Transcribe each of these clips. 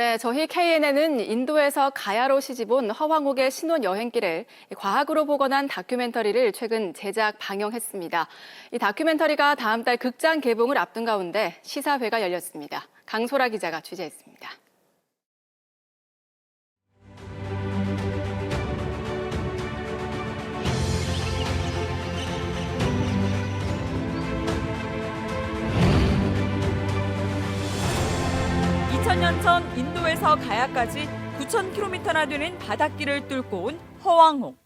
네, 저희 KNN은 인도에서 가야로 시집온 허황옥의 신혼 여행길을 과학으로 복원한 다큐멘터리를 최근 제작 방영했습니다. 이 다큐멘터리가 다음 달 극장 개봉을 앞둔 가운데 시사회가 열렸습니다. 강소라 기자가 취재했습니다. (2000년) 전 인도에서 가야까지 (9,000km나) 되는 바닷길을 뚫고 온 허왕홍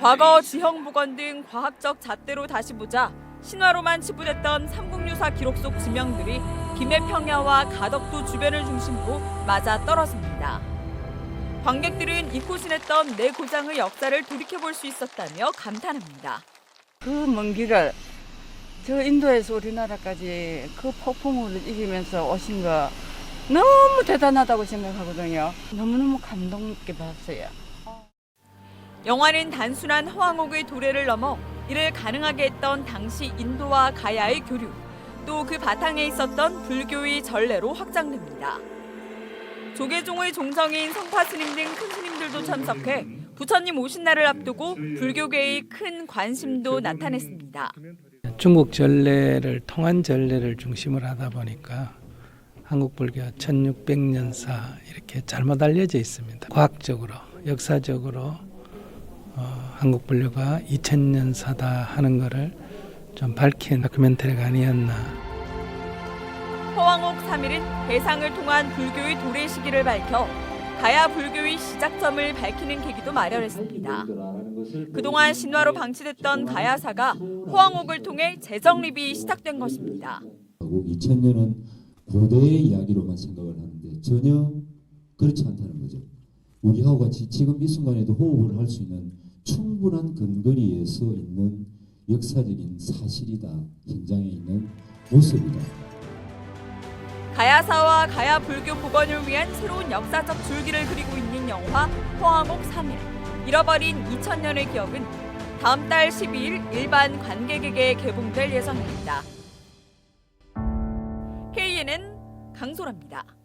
과거 지형 복원 등 과학적 잣대로 다시 보자 신화로만 지부됐던 삼국유사 기록 속 지명들이 김해평야와 가덕도 주변을 중심으로 맞아 떨어집니다. 관객들은 잊고 지냈던 내 고장의 역사를 돌이켜볼 수 있었다며 감탄합니다. 그 먼 길을 저 인도에서 우리나라까지 그 폭풍우를 이기면서 오신 거 너무 대단하다고 생각하거든요. 너무너무 감동 있게 봤어요. 영화는 단순한 허황옥의 도래를 넘어 이를 가능하게 했던 당시 인도와 가야의 교류, 또 그 바탕에 있었던 불교의 전례로 확장됩니다. 조계종의 종성인 성파 스님 등 큰 스님들도 참석해 부처님 오신 날을 앞두고 불교계의 큰 관심도 나타냈습니다. 중국 전례를 통한 전례를 중심으로 하다 보니까 한국 불교 1600년사 이렇게 잘못 알려져 있습니다. 과학적으로, 역사적으로 어, 한국 불교가 2000년사다 하는 것을 좀 밝힌 다큐멘터리가 아니었나. 허왕옥 3일은 대상을 통한 불교의 도래 시기를 밝혀 가야 불교의 시작점을 밝히는 계기도 마련했습니다. 그동안 신화로 방치됐던 가야사가 허왕옥을 통해 재정립이 시작된 것입니다. 하고 2000년은 고대의 이야기로만 생각을 하는데 전혀 그렇지 않다는 거죠. 우리하고 같이 지금 이 순간에도 호흡을 할 수 있는 충분한 근거리에 서 있는 역사적인 사실이다. 현장에 있는 모습이다. 가야사와 가야 불교 복원을 위한 새로운 역사적 줄기를 그리고 있는 영화 허황옥 3일. 잃어버린 2000년의 기억은 다음 달 12일 일반 관객에게 개봉될 예정입니다. KNN 강소라입니다.